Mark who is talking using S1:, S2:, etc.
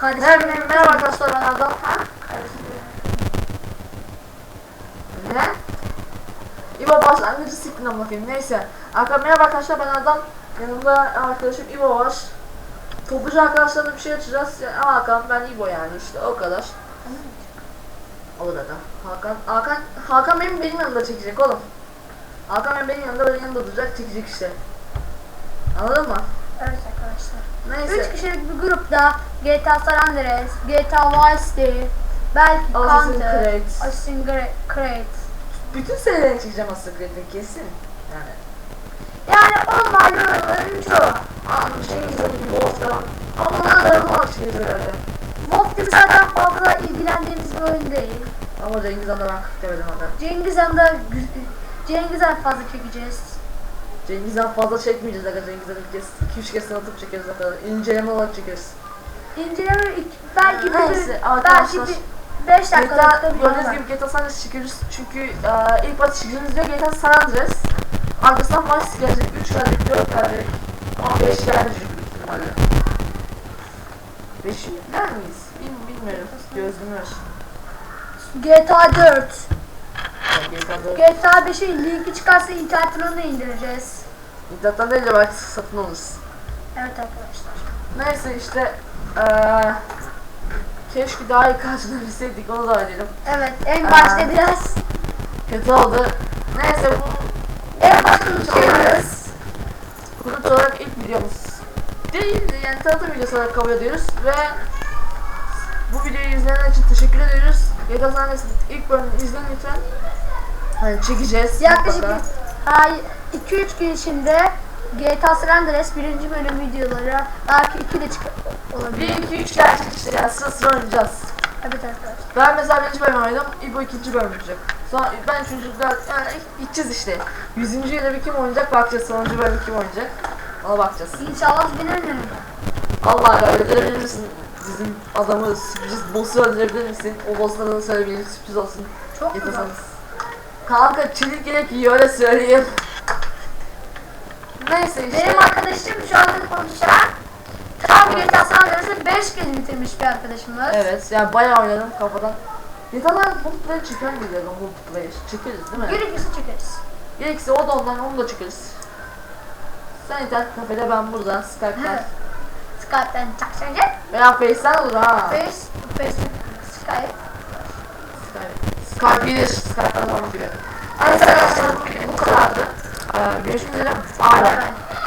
S1: Kardeşim
S2: Merhaba, merhaba arkadaşlar ben Adam. Ha? Ne? İbo başlangıcı siktin ama bakayım. Neyse. Arkadaşlar merhaba arkadaşlar ben Adam. Yanımda arkadaşım İbo var. Topucu arkadaşlarla bir şey açacağız. Yani, Hakan ben İbo yani işte o kadar. O da da. Hakan, Hakan, Hakan benim benim yanımda çekecek oğlum. Hakan benim yanımda benim yanımda duracak çekecek işte. Anladın mı?
S1: Evet arkadaşlar.
S2: Neyse.
S1: 3 kişilik bir grupta GTA San Andreas, GTA Vice City, belki
S2: Assassin's
S1: Counter,
S2: Creed.
S1: Assassin's Creed.
S2: Bütün serilerini çekeceğim aslında Creed'in kesin. Yani.
S1: Yani online oyunların çoğu.
S2: Abi şey izledim Wolf'tan. Ama onlara da yapamam şey herhalde.
S1: WoW gibi zaten fazla ilgilendiğimiz bir oyun değil.
S2: Ama Cengiz Han'da ben 40 demedim hatta.
S1: Cengiz Han'da Cengiz Han fazla çekeceğiz.
S2: Cengiz Han fazla çekmeyeceğiz aga Cengiz Han'ı bir kez 2-3 kez tanıtıp çekeriz o kadar. İnceleme olarak çekeriz.
S1: İnceleme ilk- belki bir,
S2: Neyse,
S1: belki
S2: arkadaşlar.
S1: bir 5 dakikalık da bir
S2: gördüğünüz gibi GTA San Andreas çekiyoruz çünkü e, ilk başta diyor GTA San Andreas. Arkasından Vice gelecek, 3 gelecek, 4 gelecek, ama 5 gelecek büyük ihtimalle. 5'i yükler miyiz? Bil, bilmiyorum.
S1: 4.
S2: Yani GTA 4.
S1: GTA 5'in linki çıkarsa internetten onu indireceğiz.
S2: İnternetten değil de belki satın alırız.
S1: Evet arkadaşlar.
S2: Neyse işte eee keşke daha iyi karşılayabilseydik onu da öğrenelim.
S1: Evet en başta biraz
S2: Kötü oldu. Neyse bu
S1: en başta uçuyoruz.
S2: Konut olarak ilk videomuz değil yani tanıtım videosu olarak kabul ediyoruz ve bu videoyu izleyenler için teşekkür ediyoruz. San Andreas'ın ilk bölümünü izleyin lütfen. Hani çekeceğiz.
S1: Yaklaşık
S2: mutlaka.
S1: 2-3 gün içinde GTA San Andreas birinci bölüm videoları belki 2 de çık
S2: 1,
S1: olabilir.
S2: 2, 3 gerçek işte yani sıra sıra oynayacağız.
S1: Evet arkadaşlar.
S2: Ben mesela birinci bölüm oynadım, İbo ikinci bölüm oynayacak. Sonra ben çocuklar yani gideceğiz işte. Yüzüncü yılda bir kim oynayacak bakacağız, sonuncu bölüm kim oynayacak. Ona bakacağız.
S1: İnşallah bilir
S2: Allah öldürebilir misin? Bizim adamı sürpriz boss'u öldürebilir misin? O boss'lara da söyleyebilir sürpriz olsun.
S1: Çok güzel.
S2: Kanka çelik yelek yiyor öyle söyleyeyim. Neyse işte.
S1: Benim arkadaşım şu anda konuşan tam GTA San Andreas'ı 5 kez bitirmiş bir arkadaşımız.
S2: Evet yani bayağı oynadım kafadan. Yatalar multiplayer çeker mi diyorum multiplayer? Çekeriz değil mi?
S1: Gerekirse çekeriz.
S2: Gerekirse o da ondan onu da çekeriz. Sen internet kafede ben burada Skype'den.
S1: Skype'den çakacak.
S2: Veya Face'den olur ha.
S1: Face, Facebook, Skype.
S2: Skype'dan sonra gibi. Arkadaşlar bugün bu kadardı. Ee, görüşmek üzere. Bye.
S1: Bye.